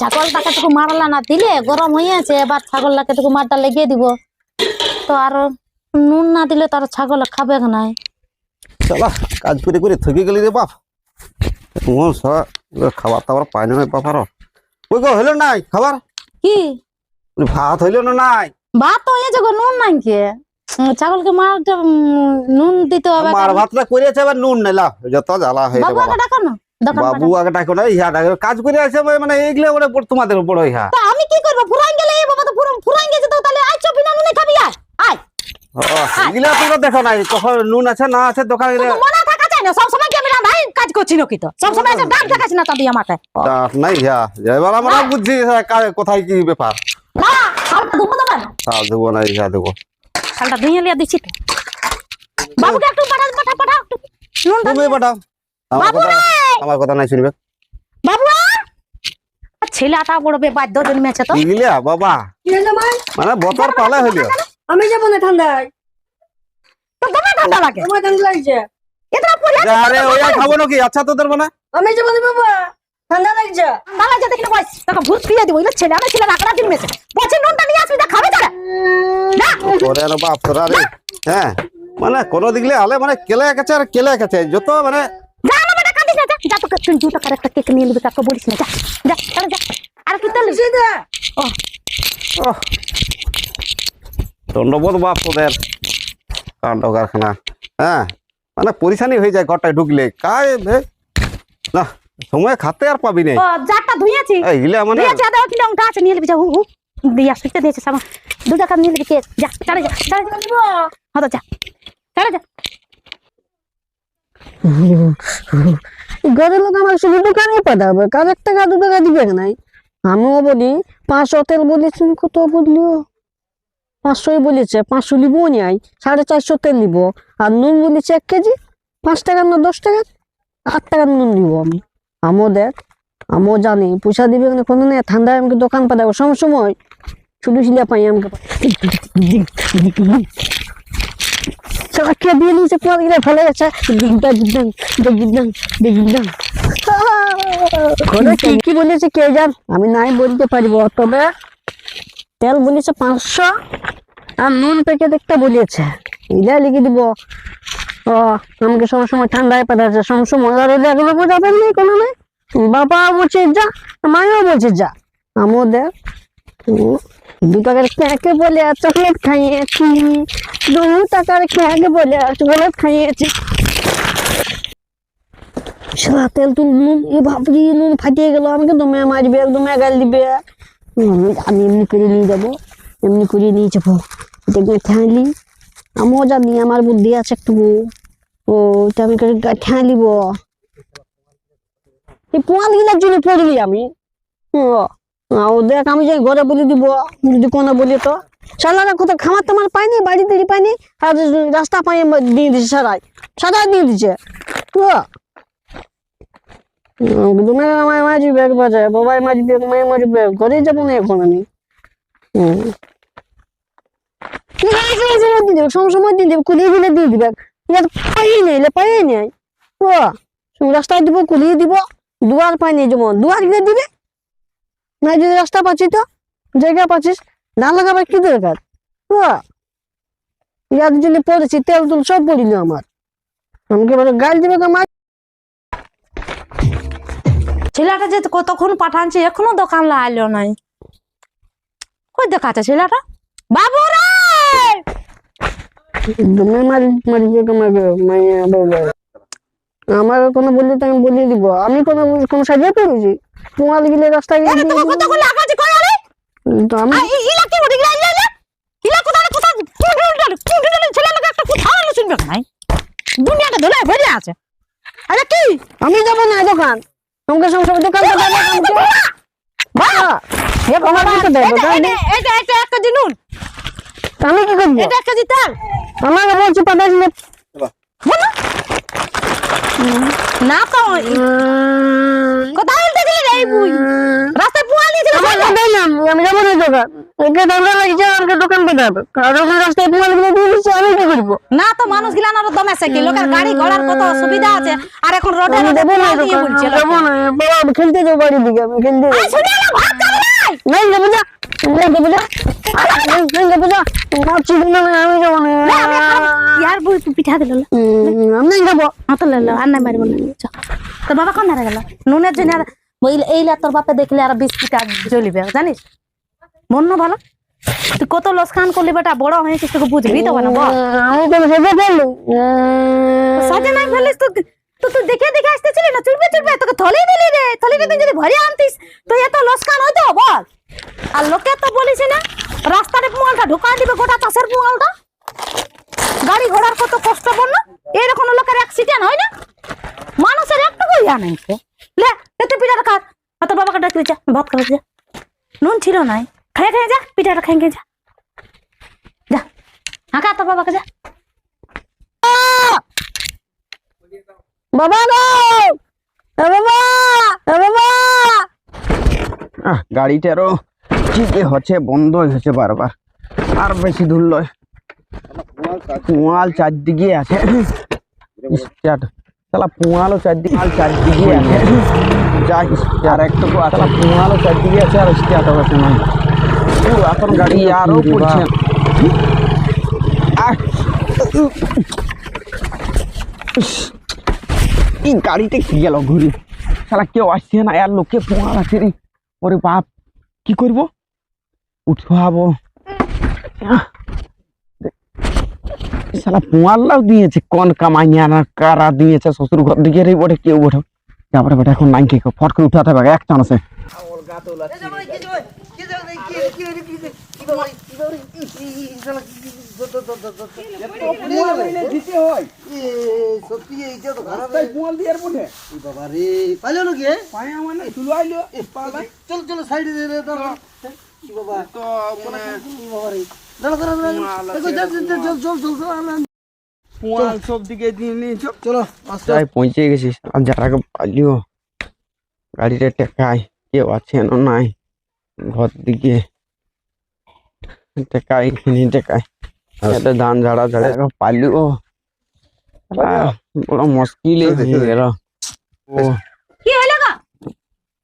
ছাগলটাকে টুকু মারলা না দিলে গরম হয়েছে এবার ছাগলটাকে টুকু মারটা লেগে দিব। তো আর নুন না দিলে তার ছাগল খাবে নাই। চলা কাজ করে করে থকে গেলি রে বাপ। তোমার সারা খাবার টাবার পাই না বাপ আরও। ওই গো হইল নাই খাবার? কি? ভাত হইল না নাই? ভাত তো হয়েছে গো নুন নাই কে ছাগলকে মার নুন দিতে হবে মার ভাতটা করেছে এবার নুন নাইলা। যত জ্বালা হয়ে বাবু ডাকো না। বাবু আগে ডাকো না ইহা ডাকো। কাজ করে আছে মানে এইগুলো মানে বড়- তোমাদের বড় ইহা। তা আমি কি করব? ফুরাই গেলে এই বাবা তো ফুরান ফুরাই গেছে তো তাহলে আইছো বিনা নুনে খাবি আয় আয়। ও, এগুলা তোমরা দেখো নাই কখন নুন আছে না আছে দোকানে তো মনে থাকা চাই না সব সময় কি আমি রান্ধাই কাজ করছি নাকি তো? সব সময় এসে ডাক দেখাচ্ছি না তাদের আমাকে। ডাক নাই ইহা। এবার আমরা বুঝছি কা- কোথায় কি ব্যাপার। না শালটা ধুবো না তা দেবো না ইহা দেবো শালটা ধুইয়ে লিয়া দিচ্ছি তো বাবুকে একটু পাঠা পাঠা পাঠা একটু। তুমি পাঠাও। বাবু রে! আমার কথা নাই শুনবে? বাবু ছেলেটা বড় বে জন্মেছে তো। ইগলিয়া বাবা। মানে বতর পালে হইল আমি যাব না ঠান্ডায়। তো দমে ঠান্ডা লাগে? তোমার ঠান্ডা লাগছে? এটা পড়ে আরে আর খাব নাকি? আচ্ছা তোদের মানে আমি যাব না বাবা। ঠান্ডা লাগছে। তোকে ভূত ফিরে দিব। ছেলে আমার ছেলে জন্মেছে নুনটা নিয়ে আসবি খাবে তারা না ওরে আর বাপ তোরা রে। হ্যাঁ মানে কোন দিকলে আলে মানে কেলে গেছে আর কেলে গেছে যত মানে যা তোকে তুই দু টাকার একটা কেক নিয়ে নিবি কাকে বলিস না যা যা তাহলে যা। আর কি তাহলে দণ্ডবোধ বাপ তোদের। কাণ্ড কারখানা। হ্যাঁ মানে পরিশানি হয়ে যায় ঘরটায় ঢুকলে। কাজ না সময় খাতে আর পাবি না। ও যারটা ধুইয়াছি। এইগুলা মানে ধুইয়াছি আদা কিলো অঙ্কা আছে নিয়ে নিবি যা হু হু। দিয়া সুইতে দিয়েছে সামা দু টাকা নিয়ে নিবি কেক যা চলে যা চলে যা। হতো যা চলে যা। ঘরের লোক আমার শুধু দোকানে পাঠাবে, কার এক টাকা দু টাকা দিবে নাই? আমিও বলি, পাঁচশো তেল বলেছি কত বললিও পাঁচশোই বলেছে, পাঁচশো নিবও নাই সাড়ে চারশো তেল নিব। আর নুন বলেছে এক কেজি, পাঁচ টাকার না দশ টাকার আট টাকার নুন নিব আমি। আমও দেখ, আমিও জানি, পয়সা দিবে না কোনো নেই, ঠান্ডায় আমাকে দোকান পাঠাবো। সব সময় শুধু সিলা পাই আমাকে দিয়ে ফেলে ঘরে কি কি বলেছে কে জান? আমি নাই বলতে পারব তবে তেল বলেছে পাঁচশো আর নুন প্যাকেট একটা বলেছে। ইলা লিখে দিব। ও আমাকে সব সময় ঠান্ডায় পাঠাচ্ছে সব সময় আর ওদের এগুলো বোঝাবেন নেই কোনো নেই? বাবা বলছে যা মাও বলছে যা। ও, দু টাকার ক্যাকে বলে চকলেট খাইয়েছি। দু টাকার বলে চকলেট খাইয়েছি। তেল তুল, নুন, এ ভাবরি নুন ফাটিয়ে গেল, আমাকে দমে মারবে গাল দিবে। আমি এমনি করে নিয়ে যাব, এমনি করে নিয়ে যাব। দেখবে ঠেঁলি আমিও জানি আমার বুদ্ধি আছে একটু। ও আমি করে ঠেঁ দিব এই পোয়াল গিলার জন্য পড়লি আমি? ও। দেখ, আমি যাই ঘরে বলে দিব যদি কোনো বলি তো। সালারা কোথাও খামার পাইনি, বাড়ি টাড়ি পাইনি, আর রাস্তা পাই দিয়ে দিছে সারাই। সারাই দিয়ে ও রাস্তায় দিব, কুলিয়ে দিব, দুয়ার পাইনি যেমন দুয়ার গিয়ে দিবে? না যদি রাস্তা পাচ্ছি তো জায়গা পাচ্ছিস না লাগাবার কি দরকার? ও ইয়ার জন্য পড়েছি তেল তুল সব পড়িল আমার। আমাকে বলে গাল দিবে আমার ছেলেটা যে কতক্ষণ পাঠানছে এখনও দোকান লাগাইলো নাই। কই দেখাচ্ছে ছেলেটা? বাবু রে! মারি মারি তোমাকে মাইয়া বলবে আমার কোনো বললে তো আমি বলিয়ে দিব। আমি কোনো কোনো সাজিয়ে পেরেছি তোমার গেলে রাস্তায় গিয়ে এটা দিয়ে তোমার দিবো। কতক্ষণ লাগাচ্ছে কই আরে? তো আমি ইলা কি বলি? ইলা ইলা ইলা। কোথায় কোথায়? কোন কোন কোন ছেলে লাগা একটা কোথাও না শুনবে নাই? দুনিয়াটা ধরে ভরে আছে। আরে কি? আমি যাব না দোকান। আমাকে সব সময় দোকান তো দেবে আমাকে বাবা এ আমার দিকে দেবে এটা এটা এটা এটা এক কেজি নুন। আমি কি করব? এটা এক কেজি আমাকে বলছি পাঠাস না না তো কোথায় এই বুই। রাস্তায় পুয়া নিয়েছিল আমার না আমি যাব না দোকান একে ঠান্ডা লাগছে আমাকে দোকান পেতে হবে কারণ রাস্তায় পোয়ালগুলো দিয়ে দিচ্ছে আমি কি করব? না তো মানুষ গিলান আরও দমে কি? লোকের গাড়ি ঘোড়ার কত সুবিধা আছে? আর এখন রোডে রোডে না পোয়াল দিয়ে বলছে যাব না। বাবা আমি খেলতে যাব বাড়ির দিকে আমি খেলতে যাব। শুনে না ভাত নাই যাব যা নাই যাব যা নাই যাব যা মাছি দিন আমি যাব না। না, আমি খাব। ইয়ার বই পিঠা দিল আমি যাব। হাত আর নাই মারিব না। চ। তোর বাবা কোন হারা গেল? নুনের জন্য আর এইলা তোর বাপে দেখলে আর বিস্কিট আর জ্বলিবে জানিস? মন না ভালো? তুই কত লসখান করলি বেটা বড় হয়েছিস তোকে বুঝবি তো না আমি তো সেটা ফেললি সাজে নাই ফেলিস তো তো তুই দেখে দেখে আসতেছিলি না? চুলবে চুলবে তোকে থলি দিলি রে। থলিতে তুই যদি ভরে আনতিস তো এত লসখান হইতো বল। আর লোকে তো বলিস না রাস্তাতে পুয়ালটা ঢুকা দিবে গোটা চাষের পুয়ালটা গাড়ি ঘোড়ার কত কষ্ট বল না? এরকম লোকের অ্যাক্সিডেন্ট হয় না? মানুষের ইয়া নাই সে। লে এতে পিঠাটা খা আর তোর বাবাকে ডাকলি যা ভাত খাবে যা নুন ছিল নাই। খাই খাই যা পিঠাটা খাই যা। যা। হাঁকা তোর বাবাকে যা। বাবা গো! এ বাবা এ বাবা! গাড়িটারও ঠিকই হচ্ছে বন্ধই হচ্ছে বারবার। আর বেশি দূর লয় পুয়াল চারদিকে আছে। স্টার্ট। তাহলে পুয়ালও চারদিকে আর চারদিকে আছে। যাই আর একটু তাহলে পুয়ালও চারদিকে আছে আর স্টার্ট হচ্ছে না। ও, এখন গাড়ি আরও পড়ছে আহ, ইস, এই গাড়িতে কি গেল ঘুরে? শালা কেউ আসছে না আর লোকে পোঙা আছে রে। ওরে বাপ কি করব? উঠাবো। আহ, শালা পোঙাল্লাও দিয়েছে কোন কামাই আর কারা দিয়েছে শ্বশুর ঘর দিকে রে বটে কেউ বটে তারপরে বেটা এখন নাইন কে ফট করে উঠাতে হবে এক চান্সে বাবা তো মানে দাঁড়া দাঁড়া দাঁড়া দেখো চল চল চল চল চল চল আমরা- সব দিকে দিয়ে নিয়েছ চলো। আস্তে তাই পৌঁছে গেছিস আর যার আগে পালিও গাড়িটা টেকায় কেউ আছে না নাই। ঘর দিকে টেকাই নি টেকাই এটা ধান ঝাড়া ঝাড়া পালিও আহ, বড় মুশকিল হয়ে গেল ও। কি হলো গো?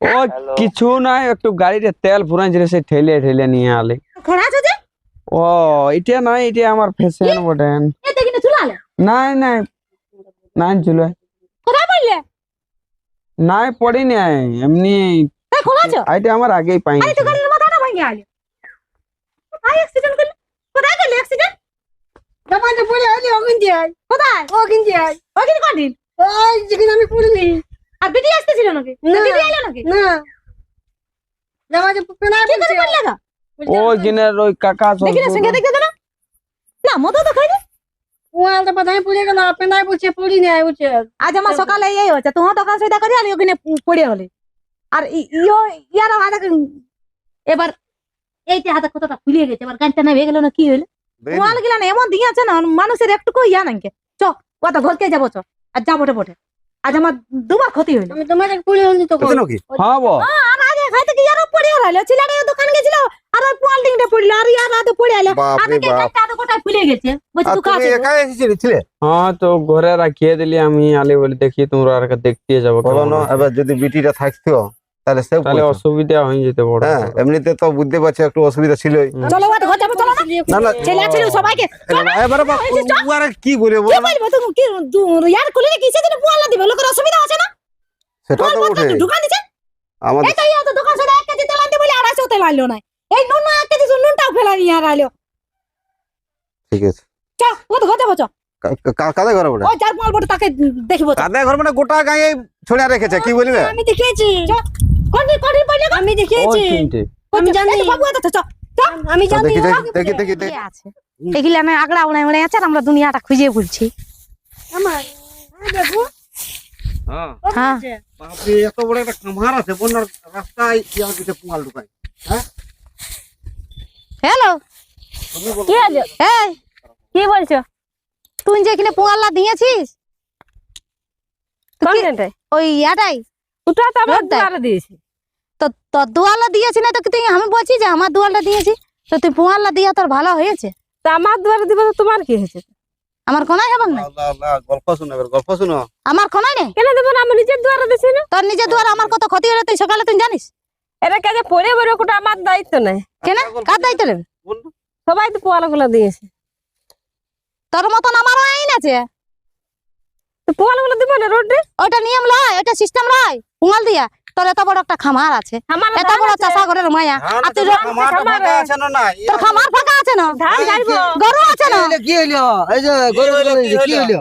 ও কিছু নাই একটু গাড়িতে তেল ফুরাইছিল সে ঠেলে ঠেলে নিয়ে আলে। খোড়া আছে যে ও এটা নাই এটা আমার ফ্যাশন বটেন এতে কিনে চুলালে নাই নাই। নাই চুলো। কোথায় পড়লে? নাই পড়ি নাই এমনি তাই খোলা আছো? এটা আমার আগেই পাই আরে তো গাড়ির মাথাটা ভাঙে আলে। কোথায় অ্যাক্সিডেন্ট করলে? কোথায় করলে অ্যাক্সিডেন্ট জামাইটা পড়ে আলি ওখান দিয়ে আয়। কোথায়? ওখান দিয়ে আয়। ওখানে কদিন? ওই যেখানে আমি পড়লি। আর বিটি আসতেছিল নাকি? না। দিদি আইলো নাকি? না। জামাইটা পেনা কি করে পড়লে ওই কিনের ওই কাকা না সঙ্গে দেখতে না। না মতো তো খাই ওয়ালটা পাতায় পড়ে গেল বলছে পড়ি নাই আজ আমার সকালে এই হচ্ছে তোমার দোকান সৈদা করে আলি ওখানে পড়ে হলে আর ই- ইয়ো ইয়ার হাতে এবার এইটা হাতে কতটা ফুলিয়ে গেছে এবার গাড়িটা নেমে গেল না কি হইল? ওয়াল গিলা না এমন দিয়েছে না মানুষের একটুকু ইয়া নাকি চ কত ঘরকে যাব চ। আর যাব বটে আজ আমার দুবার ক্ষতি হইল। আমি তোমাকে পড়ে হলি তো হ্যাঁ খাইতে কি ইয়ারও পড়ে রইল? দোকান গেছিল আর ওই পড়ল আর ইয়ার হাতে পড়ে হাতে গোটায় ফুলে গেছে? বলছে আর এসেছিলে ছিলে? হ্যাঁ তো ঘরে রাখিয়ে দিলি আমি আলি বলে দেখি তোমরা আর দেখতে যাব বলো না এবার যদি বিটিটা থাকতো তাহলে সে তাহলে অসুবিধা হয়ে যেতে বড় হ্যাঁ এমনিতে তো বুঝতে পারছি একটু অসুবিধা ছিলই। চলো ঘর যাব চলো না। না না ছেলে ছিল সবাইকে। এবারে আর কি বলে কি বলব তুমি? কি ইয়ার জন্য পোয়ালা দিবে? লোকের অসুবিধা আছে না? সেটা তো উঠে দোকান দিছে আমাদের এই তো দোকান ছেড়ে এক কেজি তেল আনতে বলে আড়াইশো তেল আনলো না এই নুন না এক কেজি নুনটাও ফেলা নিয়ে আর ঠিক আছে। চ ও তো ঘর যাব চ? কা- কা- কাদের ঘরে ওই যার পোয়াল বটে তাকে দেখব চ। কাদের ঘর মানে গোটা গায়ে ছড়িয়ে রেখেছে কি বলবে? আমি দেখেছি কোনদিন কোনদিন পড়লে আমি তিনটে। আমি জানি। বাবু তো আমি জানি। দেখি দেখি দেখি আছে? এগুলা না আগড়া উড়াই উড়াই আছে আমরা দুনিয়াটা খুঁজে বলছি। আমার। দেখো হ্যাঁ। হ্যাঁ। বাপরে এত বড় একটা কামার আছে বন্যার রাস্তায় ইয়ার দিতে পুমাল ঢুকায়? হ্যালো? কি আছে এই কি বলছো? তুই যে এখানে পোয়াল্লা দিয়েছিস? ওই ইয়াটাই ওটা তো আমার। দুয়ারে দিয়েছি। তো তোর দুয়ালা দিয়েছি না তো তুই? আমি বলছি যে আমার দুয়ালটা দিয়েছি। তো তুই পুয়াল্লা দিয়ে তোর ভালো হয়েছে? তা আমার দুয়ারে দিব তো তোমার কি হয়েছে? আমার কোনাই হবে না আল্লাহ আল্লাহ গল্প শুনো এবার গল্প শুনো। আমার কোনাই নেই? কেন দেবো না? আমি নিজের দুয়ারে দিছি না? তোর নিজের দুয়ার আমার কত ক্ষতি হলো তুই সকালে তুই জানিস? এটা কাজে পড়ে বেরো কোটা আমার দায়িত্ব নাই। কেন? কার দায়িত্ব নেবে? সবাই তো পোয়ালা গুলো দিয়েছে। তোর মতন আমারও আইন আছে। তো পোয়ালা গুলো দিব না রোডে? ওটা নিয়ম লয় ওটা সিস্টেম লয়। পুঙাল দিয়া। তোর এত বড় একটা খামার আছে। এত বড় চাষা করে মায়া। আর তুই আছে, রো- খামার ফাঁকা আছে না না তোর খামার ফাঁকা আছে না? গরু আছে না? কি হইল? এই যে গরু কি হইল?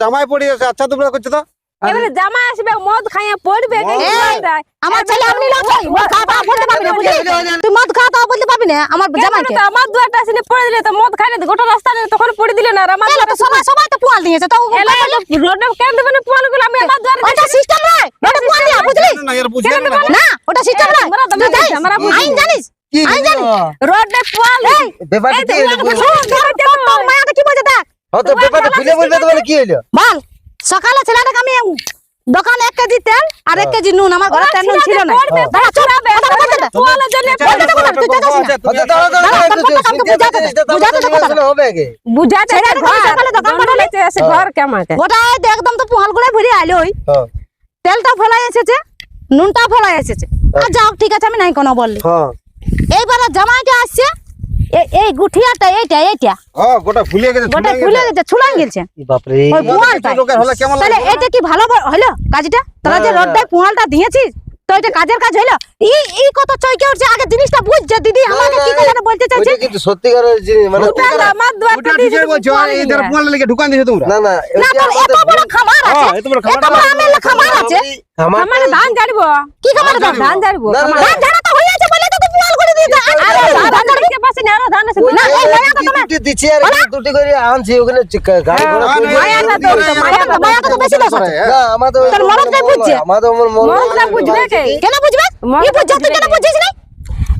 জামাই পড়ে গেছে আচ্ছা তোমরা করছ তো? এবারে জামা আসবে মদ খাইয়া পড়বে। আমার ছেলে আপনি লোক তুই মদ খাওয়া বলতে পারবি না বুঝলি? তুই মদ খাওয়া দাওয়া বলতে পারবি না আমার জামাইকে। তো আমার দুয়ারটা আসলে পড়ে দিলে তো মদ খাইলে গোটা রাস্তা দিয়ে তখন পড়ে দিলে না আমার তো সবাই সবাই তো পুয়াল দিয়েছে তো রোডে কেন দেবে না পোয়ালগুলো আমি আমার দুয়ারে ওটা সিস্টেম নয় ওটা পুয়াল দিয়া বুঝলি? না না না। ওটা সিস্টেম তো তুই জানিস, জানিস আমরা বুঝি। আইন জানিস আইন জানিস রোডে পোয়াল ব্যাপারটা এই কি বল? মায়াটা কি বলছে দেখ। হ্যাঁ তো ব্যাপারটা খুলে বলবে তো বলে কি হইল? বল। সকালে ছেলেটাকে আমি দোকানে এক কেজি তেল আর এক কেজি নুন আমার ঘরে তেল নুন ছিল না দাঁড়া, চুপ। আচ্ছা একদম তো পোহালগুলো ভরে আইলো ওই হ্যাঁ তেলটা ফেলাই এসেছে নুনটা ফেলাই এসেছে আর যাও ঠিক আছে আমি নাই কোনো বললি হ্যাঁ এইবারে জামাইটা আসছে এই গুঠিয়াটা এইটা এইটা। ও গোটা ফুলে গেছে গোটা ফুলে ফুলে গেছে। ছুলাই গেছে। ই বাপরে ওই পোয়ালটা লোকের কেমন তাহলে এটা কি ভালো হলো? কাজটা তোরা যে হ্যাঁ। রোডটায় পোয়ালটা দিয়েছিস তো এটা কাজের কাজ হলো? ই ই কত চইকে উঠছে আগে জিনিসটা বুঝছে দিদি আমাকে কি কথা বলতে চাইছে? কিন্তু সত্যিকারের জিনিস মানে আমার ওটা দুয়ারটা দিয়েছে বলছো আর এদের পোয়াল লেগে ঢুকান দিয়েছ তোমরা। না না না এত বড় খামার আছে? হ্যাঁ, এত বড় এত বড় আমের খামার আছে? আমার আমার ধান জানব কি খামার ধান জানব। ধান ঝাড়া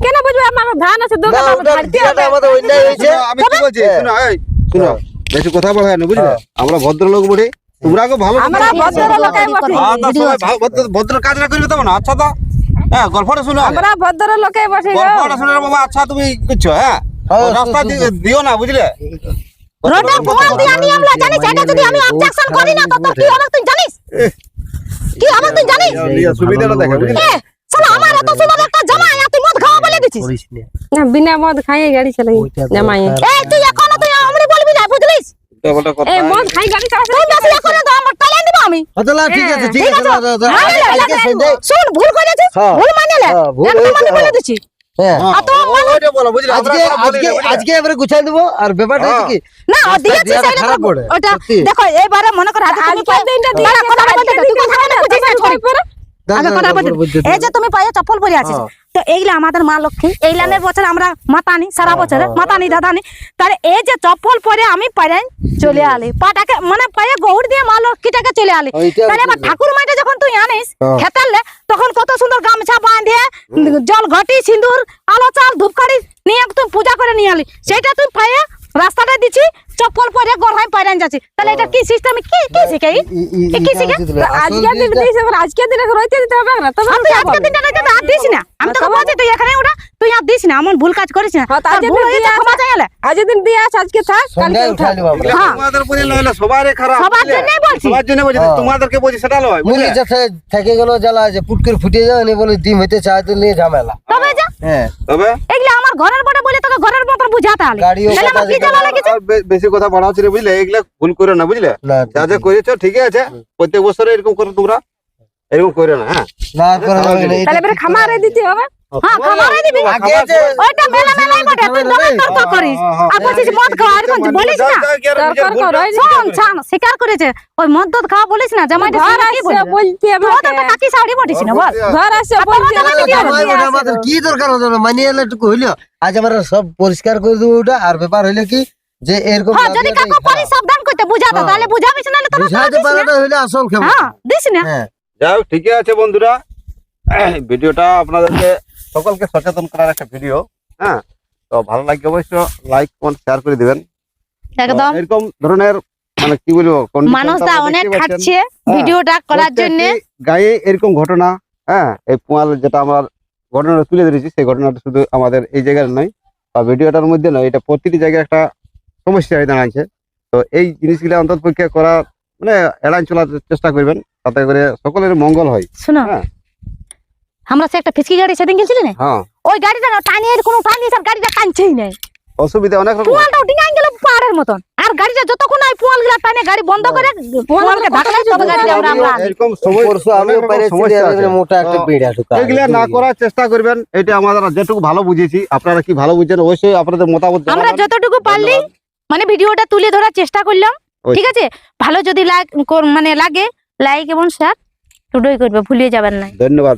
কেন বুঝবে আমার ধান আছে না, দোকান ওটা ঝাড়তে দিনাটা হবে আমাদের অন্যায় হয়েছে আমি কি বলছি? শোনো এই শোনো বেশি কথা বলা হয় না বুঝলে আমরা ভদ্রলোক বলি তোমরা ভালো তা ভদ্র- ভদ্র কাজটা করবে তবে না। আচ্ছা তো হ্যাঁ গল্পটা শুনো। আমরা ভদ্র লোকে বসে। গল্পটা শুনে বাবা আচ্ছা তুমি করছ হ্যাঁ? হ্যাঁ, ও রাস্তা দি- দিও না বুঝলে? রোডে পোয়াল দিয়া জানিস এটা যদি আমি অবজেকশন করি না তো তোর কি হবে তুই জানিস? কি হবে তুই জানিস? সুবিধাটা দেখে বুঝলে শালা আমার এত সুন্দর একটা আর তুই মদ খাওয়া বলে দিছিস? না। বিনা মদ খাইয়ে গাড়ি চালাই। জামাই। এই তুই এখনও তুই আমরি বলবি না বুঝলিস? এই মদ খাই গাড়ি তুই বেশি এখনও তো আমার টালেন ঠিক আছে ঠিক আছে আজকে শুন ভুল করেছিস হ্যাঁ। ভুল মানে হ্যাঁ, বলে হ্যাঁ। দিছি হ্যাঁ। আর তো ওইটা বলো বুঝলে আমরা আজকে না। দেখো এবারে মনে করো এই যে তুমি পায়ে চপ্পল পরে আছিস হ্যাঁ। তো এইগুলা আমাদের মা লক্ষ্মী বছর আমরা মাতানি সারা হ্যাঁ, বছরে হ্যাঁ, মাতানি দাদানি। তাহলে এই যে চপ্পল পরে আমি চলে আলি। পাটাকে মানে পায়ে গৌড় দিয়ে মা লক্ষ্মীটাকে চলে আলি। তাহলে এবার ঠাকুর মাইটা যখন তুই আনিস হ্যাঁ। খেতালে তখন কত সুন্দর গামছা বাঁধে জল ঘটি সিঁদুর আলো চাল নিয়ে তুই পূজা করে নিয়ে আলি। সেটা তুই পায়ে রাস্তাটা দিছি চপ্পল পরে গড়াই পাইরান যাচ্ছি। তাহলে এটা কি সিস্টেম কি কি শিখাই কি শিখে? তো আজকের দিন দিনে রইতে দিতে হবে না। তবে আর তুই আজকে দিনটা রাইতে তো আর দিস না আমি বলছি তুই এখানে ওটা তুই আর দিস না এমন ভুল কাজ করিস না। হ্যাঁ, আজকে দিন দিয়ে ক্ষমা চাইলে আজকের দিন দিয়ে আছে আজকে থাক কালকে উঠা। হ্যাঁ। তোমাদের সবারই খারাপ সবার? জন্যই বলছি। সবার জন্য বলছি হ্যাঁ। তোমাদেরকে বলছি সেটা লয় মুলি যাতে থেকে গেল জ্বালা যে পুট করে ফুটে যায় নি বলে ডিম হইতে চায় তো নিয়ে ঝামেলা। তবে যা। হ্যাঁ। তবে? এগুলা আমার ঘরের বটে বলে তোকে ঘরের মত বুঝাতে হলে তাহলে আমার কি কথা জ্বালা লেগেছে? বেশি কথা বাড়াচ্ছি রে বুঝলে এগুলা ভুল করে না বুঝলে? যা যা করেছ ঠিক আছে। প্রত্যেক বছর এরকম করো তোমরা। এরকম করে না হ্যাঁ? না তাহলে খামারে দিতে হবে। হ্যাঁ খামারে দিবি। ওইটা মেলা মেলাই বটে তুই দোকান তোর করিস। আর বলছিস মদ খাওয়া এরকম বলিস না? দরকার করো, এই ছান স্বীকার করেছে ওই মদ দদ খাওয়া বলিস না জামাইটা ঘর আসছে বলতে তুই তো কাকি সাউরি বটিস না বল। ঘর আসছে বলতে তোমার আমাকে। জামাই জামাই দিয়ে ওটা আসে আমাদের কি দরকার হতো না এলে একটু হইল আজ আমরা সব পরিষ্কার করে দেবো ওটা। আর ব্যাপার হইল কি যে এরকম হ্যাঁ যদি কাকু সাবধান করতে বুঝাতে হ্যাঁ। তাহলে বুঝাবিস না তো বুঝাইতে পারাটা হইলে আসল খেলা হ্যাঁ দিস না। হ্যাঁ। যাই ঠিকই আছে বন্ধুরা। ভিডিওটা আপনাদেরকে সকলকে সচেতন করার একটা ভিডিও হ্যাঁ। তো ভালো লাগলে অবশ্য লাইক কমেন্ট শেয়ার করে দিবেন। একদম। এরকম ধরনের মানে কি বলব condition মানুষ দা অনেক পাচ্ছেন। খাটছে হ্যাঁ, ভিডিওটা করার জন্য। গায়ে এরকম ঘটনা হ্যাঁ এই পোয়াল যেটা আমার ঘটনাটা তুলে ধরেছি সেই ঘটনাটা শুধু আমাদের এই জায়গার নয় বা ভিডিওটার মধ্যে নয় এটা প্রতিটি জায়গায় একটা সমস্যা হয়ে দাঁড়াচ্ছে। তো এই জিনিসগুলো অন্তত পরীক্ষা করা মানে এড়াই চলার চেষ্টা করবেন তাতে করে সকলের মঙ্গল হয়। শোনো হ্যাঁ। আমরা সে একটা ফিসকি গাড়ি সেদিন গেছিলি না? হ্যাঁ। ওই গাড়িটা না টানিয়ে কোনো টানিয়ে আর গাড়িটা টানছেই নাই। অসুবিধা অনেক রকম। পোয়ালটাও ডিঙাই গেল পাহাড়ের মতন। আর গাড়িটা যতক্ষণ এই পোয়ালগুলা টানে গাড়ি বন্ধ করে পোয়ালকে ধাক্কা তবে গাড়িটা আমরা আমরা এরকম সময় অনেক রকম সমস্যা আছে। মোটা একটা পিড় আছে এগুলা না করার চেষ্টা করবেন এটা আমাদের যেটুকু ভালো বুঝেছি। আপনারা কি ভালো বুঝছেন অবশ্যই আপনাদের মতামত আমরা যতটুকু পারলি মানে ভিডিওটা তুলে ধরার চেষ্টা করলাম। ঠিক আছে? ভালো যদি লাগ মানে লাগে লাইক এবং শেয়ার দুটোই করবে ভুলিয়ে যাবেন না। ধন্যবাদ।